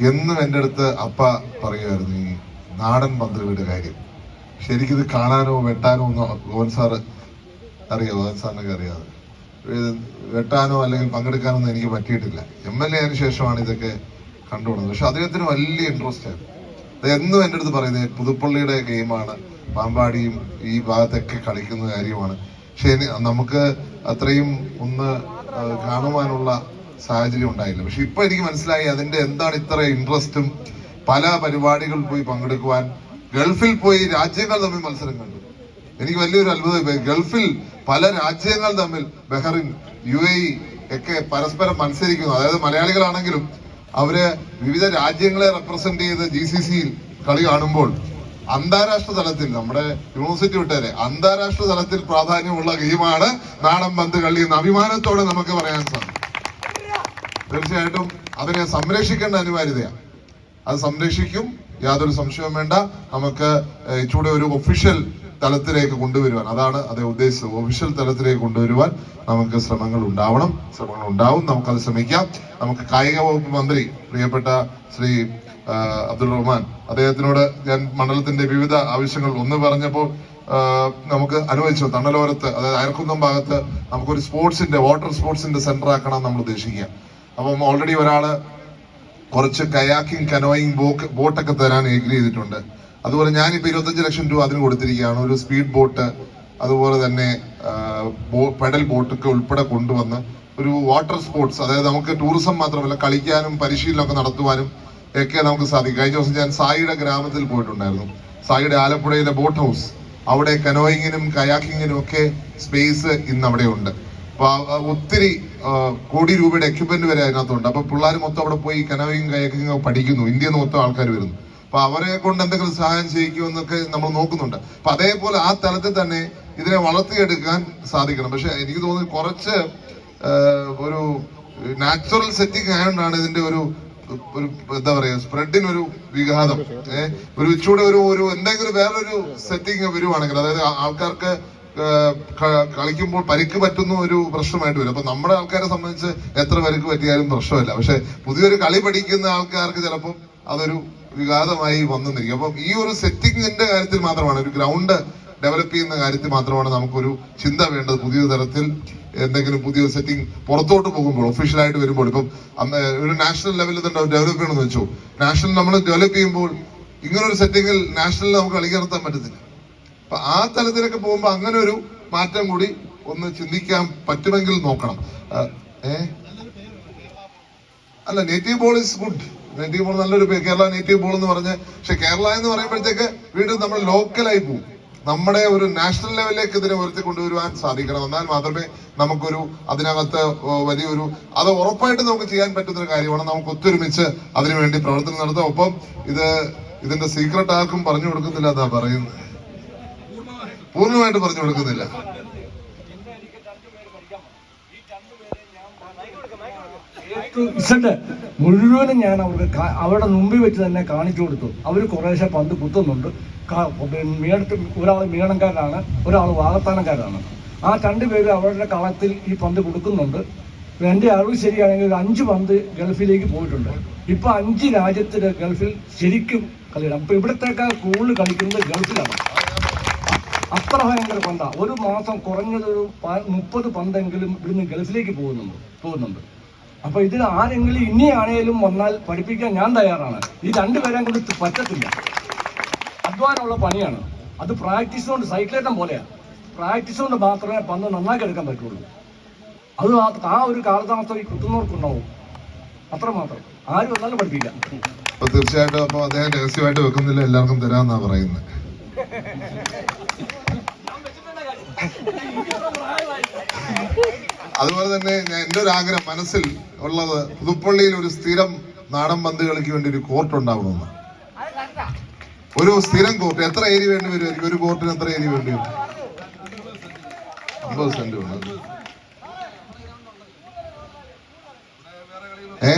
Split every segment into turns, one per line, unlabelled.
എന്നും എന്റെ അടുത്ത് അപ്പ പറയുമായിരുന്നു ഈ നാടൻ മന്ത്രിയുടെ കാര്യം. ശരിക്കിത് കാണാനോ വെട്ടാനോ ഒന്നും ഗോവൻ സാറ് അറിയാം? ഗോവൻ സാറിനൊക്കെ അറിയാതെ വെട്ടാനോ അല്ലെങ്കിൽ പങ്കെടുക്കാനോ ഒന്നും എനിക്ക് പറ്റിയിട്ടില്ല. എം എൽ എ ആയതിനു ശേഷമാണ് ഇതൊക്കെ കണ്ടുപോകുന്നത് പക്ഷെ അദ്ദേഹത്തിന് വലിയ ഇൻട്രസ്റ്റ് ആയിരുന്നു. അത് എന്നും എന്റെ അടുത്ത് പറയുന്നത് പുതുപ്പള്ളിയുടെ ഗെയിമാണ്. പാമ്പാടിയും ഈ ഭാഗത്തൊക്കെ കളിക്കുന്ന കാര്യമാണ്. പക്ഷെ നമുക്ക് അത്രയും ഒന്ന് കാണുവാനുള്ള സാഹചര്യം ഉണ്ടായില്ല. പക്ഷെ ഇപ്പൊ എനിക്ക് മനസ്സിലായി അതിന്റെ എന്താണ് ഇത്ര ഇൻട്രസ്റ്റും പല പരിപാടികളിൽ പോയി പങ്കെടുക്കുവാൻ. ഗൾഫിൽ പോയി രാജ്യങ്ങൾ തമ്മിൽ മത്സരം കണ്ടു. എനിക്ക് വലിയൊരു അത്ഭുതം ഗൾഫിൽ പല രാജ്യങ്ങൾ തമ്മിൽ ബഹറിൻ യു എ ഒക്കെ പരസ്പരം മത്സരിക്കുന്നു. അതായത് മലയാളികളാണെങ്കിലും അവർ വിവിധ രാജ്യങ്ങളെ റെപ്രസെന്റ് ചെയ്ത് ജി സി സിയിൽ കളി കാണുമ്പോൾ അന്താരാഷ്ട്ര തലത്തിൽ നമ്മുടെ യൂണിവേഴ്സിറ്റി വിട്ടേരെ അന്താരാഷ്ട്ര തലത്തിൽ പ്രാധാന്യമുള്ള ഗെയിമാണ് നാടൻ പന്ത് കളി എന്ന് അഭിമാനത്തോടെ നമുക്ക് പറയാൻ സാധിക്കും. തീർച്ചയായിട്ടും അതിനെ സംരക്ഷിക്കേണ്ട അനിവാര്യതയാണ് അത് സംരക്ഷിക്കും യാതൊരു സംശയവും വേണ്ട. നമുക്ക് ഇച്ചൂടെ ഒരു ഒഫീഷ്യൽ തലത്തിലേക്ക് കൊണ്ടുവരുവാൻ അതാണ് അതേ ഉദ്ദേശിച്ചത്. ഒഫീഷ്യൽ തലത്തിലേക്ക് കൊണ്ടുവരുവാൻ നമുക്ക് ശ്രമങ്ങൾ ഉണ്ടാവണം ശ്രമങ്ങൾ ഉണ്ടാവും നമുക്കത് ശ്രമിക്കാം. നമുക്ക് കായിക വകുപ്പ് മന്ത്രി പ്രിയപ്പെട്ട ശ്രീ അബ്ദുൾ റഹ്മാൻ അദ്ദേഹത്തിനോട് ഞാൻ മണ്ഡലത്തിന്റെ വിവിധ ആവശ്യങ്ങൾ ഒന്ന് പറഞ്ഞപ്പോൾ നമുക്ക് അനുവദിച്ചു. തണ്ണലോരത്ത് അതായത് അയർക്കുന്നം ഭാഗത്ത് നമുക്കൊരു സ്പോർട്സിന്റെ വാട്ടർ സ്പോർട്സിന്റെ സെന്റർ ആക്കണം നമ്മൾ ഉദ്ദേശിക്കുക. അപ്പം ഓൾറെഡി ഒരാൾ കുറച്ച് കയാക്കിംഗ് കനോയിങ് ബോട്ടൊക്കെ തരാൻ എഗ്രി ചെയ്തിട്ടുണ്ട്. അതുപോലെ ഞാൻ ഇപ്പൊ ഇരുപത്തഞ്ച് ലക്ഷം രൂപ അതിന് കൊടുത്തിരിക്കുകയാണ്. ഒരു സ്പീഡ് ബോട്ട് അതുപോലെ തന്നെ പെഡൽ ബോട്ട് പെഡൽ ബോട്ടൊക്കെ ഉൾപ്പെടെ കൊണ്ടുവന്ന് ഒരു വാട്ടർ സ്പോർട്സ് അതായത് നമുക്ക് ടൂറിസം മാത്രമല്ല കളിക്കാനും പരിശീലനമൊക്കെ നടത്തുവാനും ഒക്കെ നമുക്ക് സാധിക്കും. കഴിഞ്ഞ ദിവസം ഞാൻ സായിയുടെ ഗ്രാമത്തിൽ പോയിട്ടുണ്ടായിരുന്നു. സായിയുടെ ആലപ്പുഴയിലെ ബോട്ട് ഹൗസ് അവിടെ കനോയിങ്ങിനും കയാക്കിങ്ങിനും ഒക്കെ സ്പേസ് ഇന്ന് അവിടെ ഉണ്ട് അപ്പൊ ആ- ആ ഒത്തിരി കോടി രൂപയുടെ എക്യുപ്മെന്റ് വരെ അതിനകത്തുണ്ട്. അപ്പൊ പിള്ളേർ മൊത്തം അവിടെ പോയി കനവയും കയക്കും പഠിക്കുന്നു. ഇന്ത്യയിൽ നിന്ന് മൊത്തം ആൾക്കാർ വരുന്നു. അപ്പൊ അവരെ കൊണ്ട് എന്തെങ്കിലും സഹായം ചെയ്യിക്കുമെന്നൊക്കെ നമ്മൾ നോക്കുന്നുണ്ട്. അപ്പൊ അതേപോലെ ആ തലത്തിൽ തന്നെ ഇതിനെ വളർത്തിയെടുക്കാൻ സാധിക്കണം. പക്ഷെ എനിക്ക് തോന്നുന്നു കുറച്ച് ഒരു നാച്ചുറൽ സെറ്റിംഗ് ആയതുകൊണ്ടാണ് ഇതിന്റെ ഒരു ഒരു എന്താ പറയാ സ്പ്രെഡിനൊരു വിഘാതം. ഏഹ് ഒരു ഇച്ചൂടെ ഒരു ഒരു എന്തെങ്കിലും വേറൊരു സെറ്റിംഗ് വരുവാണെങ്കിൽ അതായത് ആൾക്കാർക്ക് കളിക്കുമ്പോൾ പരിക്ക് പറ്റുന്ന ഒരു പ്രശ്നമായിട്ട് വരും. അപ്പൊ നമ്മുടെ ആൾക്കാരെ സംബന്ധിച്ച് എത്ര പരിക്ക് പറ്റിയാലും പ്രശ്നമില്ല. പക്ഷെ പുതിയൊരു കളി പഠിക്കുന്ന ആൾക്കാർക്ക് ചിലപ്പം അതൊരു വിഘാതമായി നിൽക്കും അപ്പം ഈ ഒരു സെറ്റിങ്ങിന്റെ കാര്യത്തിൽ മാത്രമാണ് ഒരു ഗ്രൗണ്ട് ഡെവലപ്പ് ചെയ്യുന്ന കാര്യത്തിൽ മാത്രമാണ് നമുക്കൊരു ചിന്ത വേണ്ടത്. പുതിയ തരത്തിൽ എന്തെങ്കിലും പുതിയ സെറ്റിംഗ് പുറത്തോട്ട് പോകുമ്പോൾ ഒഫീഷ്യലായിട്ട് വരുമ്പോൾ. ഇപ്പം അന്ന് ഒരു നാഷണൽ ലെവലിൽ തന്നെ ഡെവലപ്പ് ചെയ്യണമെന്ന് വെച്ചു. നാഷണൽ നമ്മൾ ഡെവലപ്പ് ചെയ്യുമ്പോൾ ഇങ്ങനൊരു സെറ്റിങ്ങിൽ നാഷണലിൽ നമുക്ക് കളി നടത്താൻ പറ്റത്തില്ല. അപ്പൊ ആ തലത്തിലൊക്കെ പോകുമ്പോൾ അങ്ങനെ ഒരു മാറ്റം കൂടി ഒന്ന് ചിന്തിക്കാൻ പറ്റുമെങ്കിൽ നോക്കണം. ഏ? അല്ല native ball is good native ball നല്ലൊരു പേര് കേരള നേറ്റീവ് ബോൾ എന്ന് പറഞ്ഞ് പക്ഷെ കേരള എന്ന് പറയുമ്പോഴത്തേക്ക് വീണ്ടും നമ്മൾ ലോക്കലായി പോകും. നമ്മുടെ ഒരു നാഷണൽ ലെവലിലേക്ക് ഇതിനെ ഉയർത്തി കൊണ്ടുവരുവാൻ സാധിക്കണം. എന്നാൽ മാത്രമേ നമുക്കൊരു അതിനകത്ത് വലിയൊരു അത് ഉറപ്പായിട്ട് നമുക്ക് ചെയ്യാൻ പറ്റുന്ന ഒരു കാര്യമാണ്. നമുക്ക് ഒത്തൊരുമിച്ച് അതിനുവേണ്ടി പ്രവർത്തനം നടത്താം. ഒപ്പം ഇത് ഇതിന്റെ സീക്രട്ട് ആർക്കും പറഞ്ഞു കൊടുക്കുന്നില്ല എന്നാ പറയുന്നത്. പൂർണമായിട്ട് പറഞ്ഞു കൊടുക്കുന്നില്ല.
മുഴുവനും ഞാൻ അവർക്ക് അവരുടെ മുമ്പിൽ വെച്ച് തന്നെ കാണിച്ചു കൊടുത്തു. അവർ കുറേശ്ശെ പന്ത് കുത്തുന്നുണ്ട്. മീനത്ത് ഒരാൾ മീണക്കാരാണ് ഒരാൾ വാഗത്താനക്കാരാണ് ആ രണ്ടുപേരും അവരുടെ കളത്തിൽ ഈ പന്ത് കൊടുക്കുന്നുണ്ട്. എന്റെ അറിവ് ശരിയാണെങ്കിൽ അഞ്ച് പന്ത് ഗൾഫിലേക്ക് പോയിട്ടുണ്ട്. ഇപ്പൊ അഞ്ച് രാജ്യത്തിന് ഗൾഫിൽ ശരിക്കും കളിയിടാം അപ്പൊ ഇവിടത്തേക്കാൾ കൂടുതൽ കളിക്കുന്നത് ഗൾഫിലാണ്. അത്ര ഭയങ്കര പന്താ. ഒരു മാസം കുറഞ്ഞത് ഒരു പ- മുപ്പത് പന്തെങ്കിലും ഇവിടുന്ന് ഗൾഫിലേക്ക് പോകുന്നുണ്ട് പോകുന്നുണ്ട്. അപ്പൊ ഇതിൽ ആരെങ്കിലും ഇനിയാണേലും വന്നാൽ പഠിപ്പിക്കാൻ ഞാൻ തയ്യാറാണ്. ഈ രണ്ടുപേരെ കൊണ്ട് പറ്റത്തില്ല. അധ്വാനമുള്ള പണിയാണ്. അത് പ്രാക്ടീസ് കൊണ്ട് സൈക്കിളേറ്റം പോലെയാണ് പ്രാക്ടീസ് കൊണ്ട് മാത്രമേ പന്ത് നന്നാക്കി എടുക്കാൻ പറ്റുള്ളൂ. അത് ആ- ഒരു കാലതാമസം ഈ കുത്തുന്നവർക്കുണ്ടാവും. അത്ര മാത്രം. ആരും വന്നാലും പഠിപ്പിക്കാം.
തീർച്ചയായിട്ടും അപ്പൊ അദ്ദേഹം രഹസ്യമായിട്ട് വെക്കുന്നില്ല. എല്ലാവർക്കും തരാമെന്നാ പറയുന്നത്. അതുപോലെ തന്നെ എന്റെ ഒരു ആഗ്രഹം മനസ്സിൽ ഉള്ളത് പുതുപ്പള്ളിയിൽ ഒരു സ്ഥിരം നാടൻ പന്ത് കളിക്ക് വേണ്ടി ഒരു കോർട്ട് ഉണ്ടാവണമെന്ന്. ഒരു സ്ഥിരം കോർട്ട് എത്ര ഏരി വേണ്ടി വരുമായിരിക്കും ഒരു കോർട്ടിന് എത്ര ഏരി വേണ്ടി വരും? അമ്പത് സെന്റ് ഏ?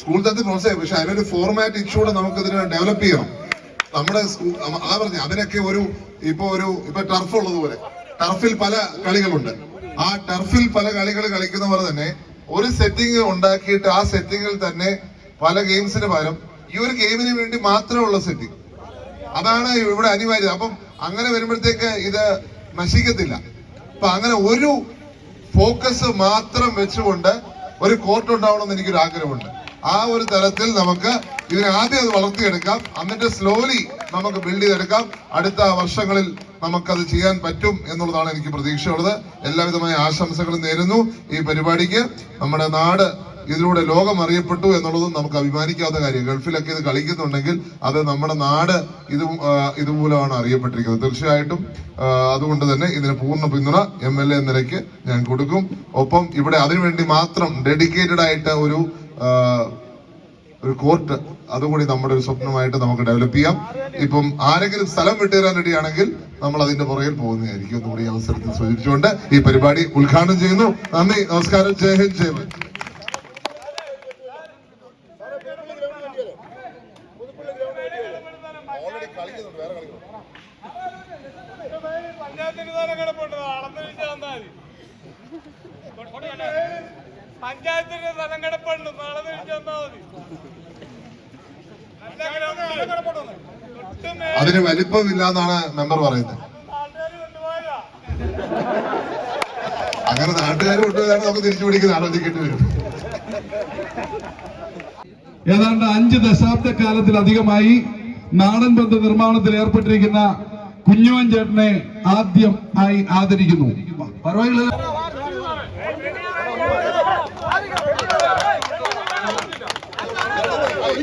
സ്കൂൾ തലത്തിൽ പ്രോത്സാഹിക്കും പക്ഷെ അതിനൊരു ഫോർമാറ്റ് ഇച്ചൂടെ നമുക്കിതിനെ ഡെവലപ്പ് ചെയ്യണം. നമ്മുടെ ആ പറഞ്ഞ അതിനൊക്കെ ഒരു ഇപ്പൊ ഒരു ഇപ്പൊ ടർഫ് ഉള്ളതുപോലെ ടർഫിൽ പല കളികളുണ്ട്. ആ ടർഫിൽ പല കളികൾ കളിക്കുന്ന പോലെ തന്നെ ഒരു സെറ്റിംഗ് ഉണ്ടാക്കിയിട്ട് ആ സെറ്റിംഗിൽ തന്നെ പല ഗെയിംസിന് പകരം ഈ ഒരു ഗെയിമിന് വേണ്ടി മാത്രമുള്ള സെറ്റിംഗ് അതാണ് ഇവിടെ അനിവാര്യം. അപ്പം അങ്ങനെ വരുമ്പോഴത്തേക്ക് ഇത് നശിക്കത്തില്ല. അപ്പൊ അങ്ങനെ ഒരു ഫോക്കസ് മാത്രം വെച്ചുകൊണ്ട് ഒരു കോർട്ട് ഉണ്ടാവണമെന്ന് എനിക്കൊരു ആഗ്രഹമുണ്ട് ആ ഒരു തരത്തിൽ നമുക്ക് ഇതിനെ ആദ്യം അത് വളർത്തിയെടുക്കാം. എന്നിട്ട് സ്ലോലി നമുക്ക് ബിൽഡ് ചെയ്തെടുക്കാം. അടുത്ത വർഷങ്ങളിൽ നമുക്കത് ചെയ്യാൻ പറ്റും എന്നുള്ളതാണ് എനിക്ക് പ്രതീക്ഷയുള്ളത്. എല്ലാവിധമായ ആശംസകളും നേരുന്നു ഈ പരിപാടിക്ക്. നമ്മുടെ നാട് ഇതിലൂടെ ലോകം അറിയപ്പെട്ടു എന്നുള്ളതും നമുക്ക് അഭിമാനിക്കാത്ത കാര്യം. ഗൾഫിലൊക്കെ ഇത് കളിക്കുന്നുണ്ടെങ്കിൽ അത് നമ്മുടെ നാട് ഇത് ഇതുമൂലമാണ് അറിയപ്പെട്ടിരിക്കുന്നത്. തീർച്ചയായിട്ടും അതുകൊണ്ട് തന്നെ ഇതിന് പൂർണ പിന്തുണ എം എൽ എ നിലയ്ക്ക് ഞാൻ കൊടുക്കും. ഒപ്പം ഇവിടെ അതിനുവേണ്ടി മാത്രം ഡെഡിക്കേറ്റഡ് ആയിട്ട് ഒരു ഒരു കോർട്ട് അതുകൂടി നമ്മുടെ ഒരു സ്വപ്നമായിട്ട് നമുക്ക് ഡെവലപ്പ് ചെയ്യാം. ഇപ്പം ആരെങ്കിലും സ്ഥലം വിട്ടുതരാൻ റെഡിയാണെങ്കിൽ നമ്മൾ അതിന്റെ പുറകിൽ പോകുന്നതായിരിക്കും. ഈ അവസരത്തിൽ സൂചിപ്പിച്ചുകൊണ്ട് ഈ പരിപാടി ഉദ്ഘാടനം ചെയ്യുന്നു. നന്ദി. നമസ്കാരം. ജയ് ഹിന്ദ്. ജയ് അതിന് വലിപ്പമില്ല എന്നാണ് മെമ്പർ പറയുന്നത്. അങ്ങനെ നാട്ടുകാർ കൊണ്ടുപോയാണ് നമുക്ക് തിരിച്ചു പിടിക്കുന്ന ആലോചിക്കേണ്ടി വരും.
ഏതാണ്ട് അഞ്ച് ദശാബ്ദ കാലത്തിലധികമായി നാടൻ ബന്ധ നിർമ്മാണത്തിൽ ഏർപ്പെട്ടിരിക്കുന്ന കുഞ്ഞുവൻ ചേട്ടനെ ആദ്യം ആയി ആദരിക്കുന്നു.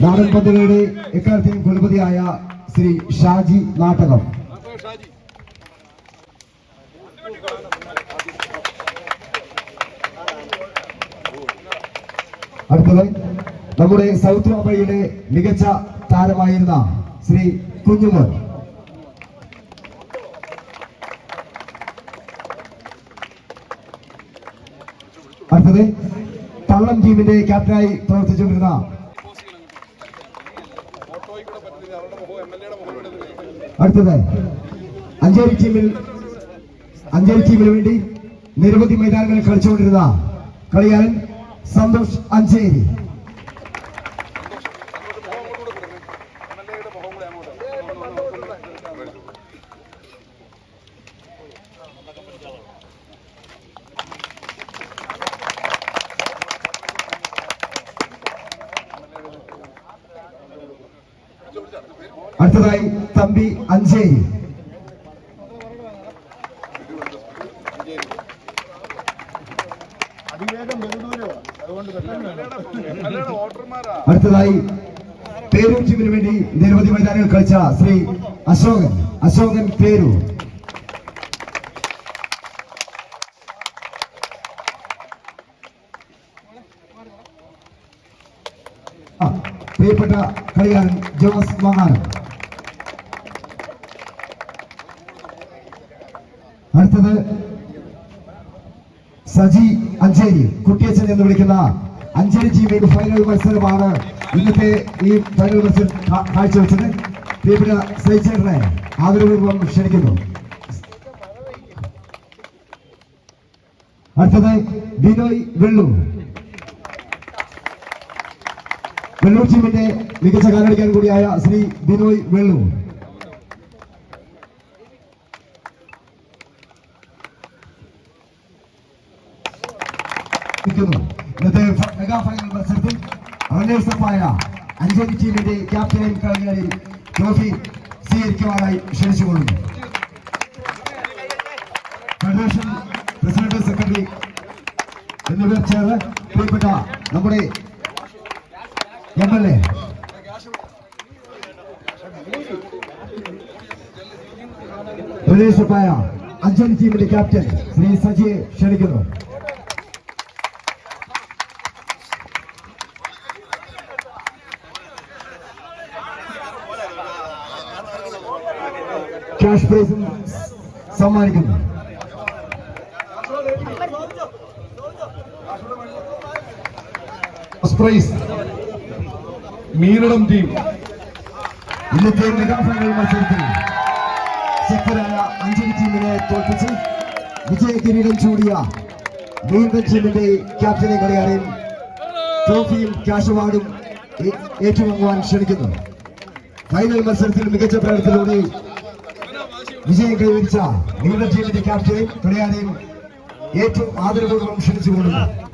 നാടൻ പദ്ധതിയുടെ എക്കാലത്തെയും കുലപതിയായ ശ്രീ ഷാജി നാട്ടകം അടുത്തത് നമ്മുടെ സൗത്ത് മുംബൈയിലെ മികച്ച താരമായിരുന്ന ശ്രീ കുഞ്ഞുമോൻ. അടുത്തത് തള്ളം ടീമിന്റെ ക്യാപ്റ്റനായി പ്രവർത്തിച്ചുകൊണ്ടിരുന്ന അടുത്തത് അഞ്ചേരി ടീമിൽ അഞ്ചേരി ടീമിന് വേണ്ടി നിരവധി മൈതാനങ്ങളിൽ കളിച്ചുകൊണ്ടിരുന്ന കളിയാരൻ സന്തോഷ് അഞ്ചേരി അടുത്തതായി തമ്പി അഞ്ചേരി അടുത്തതായി പേരൂർ ടീമിന് വേണ്ടി നിരവധി മൈതാനങ്ങൾ കളിച്ച ശ്രീ അശോകൻ. അശോകൻ പേരൂർ പ്രിയപ്പെട്ട കളിക്കാരൻ ജോസ് മഹാനം അടുത്തത് സജി അഞ്ചേരി കുട്ടിയച്ചൻ എന്ന് വിളിക്കുന്ന അഞ്ചേരി ടീമിന്റെ ഫൈനൽ മത്സരമാണ് ഇന്നത്തെ ഈ ഫൈനൽ മത്സരം കാഴ്ചവെച്ചത്. പ്രിയപ്പെട്ട സൈച്ചേട്ടനെ ആദരപൂർവം ക്ഷണിക്കുന്നു. അടുത്തത് ബിനോയ് വെള്ളൂർ. വെള്ളൂർ ടീമിന്റെ മികച്ച കാലടിക്കാൻ കൂടിയായ ശ്രീ ബിനോയ് വെള്ളൂർ. നിൽക്കുന്നു. ഇന്നത്തെ മെഗാ ഫൈനൽ മത്സരത്തിൽ റണ്ണേഴ്സ് അപ്പായ അഞ്ചേരി ടീമിന്റെ ക്യാപ്റ്റനെയും കളിക്കാരെയും ട്രോഫി സ്വീകരിക്കുവാനായി ക്ഷണിച്ചുകൊള്ളുന്നു. ഫെഡറേഷൻ പ്രസിഡന്റ് സെക്രട്ടറി എന്നിവർ ചേർന്ന് പ്രിയപ്പെട്ട നമ്മുടെ എം എൽ എ പ്രദേശപ്പായ അഞ്ചേരി ടീമിന്റെ ക്യാപ്റ്റൻ ശ്രീ സജിയെ ക്ഷണിക്കുന്നു. ക്യാഷ് പ്രൈസും സമ്മാനിക്കുന്നു.
പ്രൈസ്. മീനടം ടീം.
ഇന്നത്തെ മെഗാ ഫൈനൽ മത്സരത്തിൽ ശക്തരായ അഞ്ചലി ടീമിനെ തോൽപ്പിച്ച് വിജയ കിരീടം ചൂടിയ നീന്തൽ ടീമിന്റെ ക്യാപ്റ്റനെ കളിയാറിൽ ട്രോഫിയും ക്യാഷ് അവാർഡും ഏറ്റുവാങ്ങുവാൻ ക്ഷണിക്കുന്നു. ഫൈനൽ മത്സരത്തിൽ മികച്ച പ്രകടനത്തിലൂടെ വിജയം കൈവരിച്ച നീന്തൽ ടീമിന്റെ ക്യാപ്റ്റനെയും കളിയാടേയും ഏറ്റവും ആദരപൂർവം ക്ഷണിച്ചുകൊള്ളുന്നു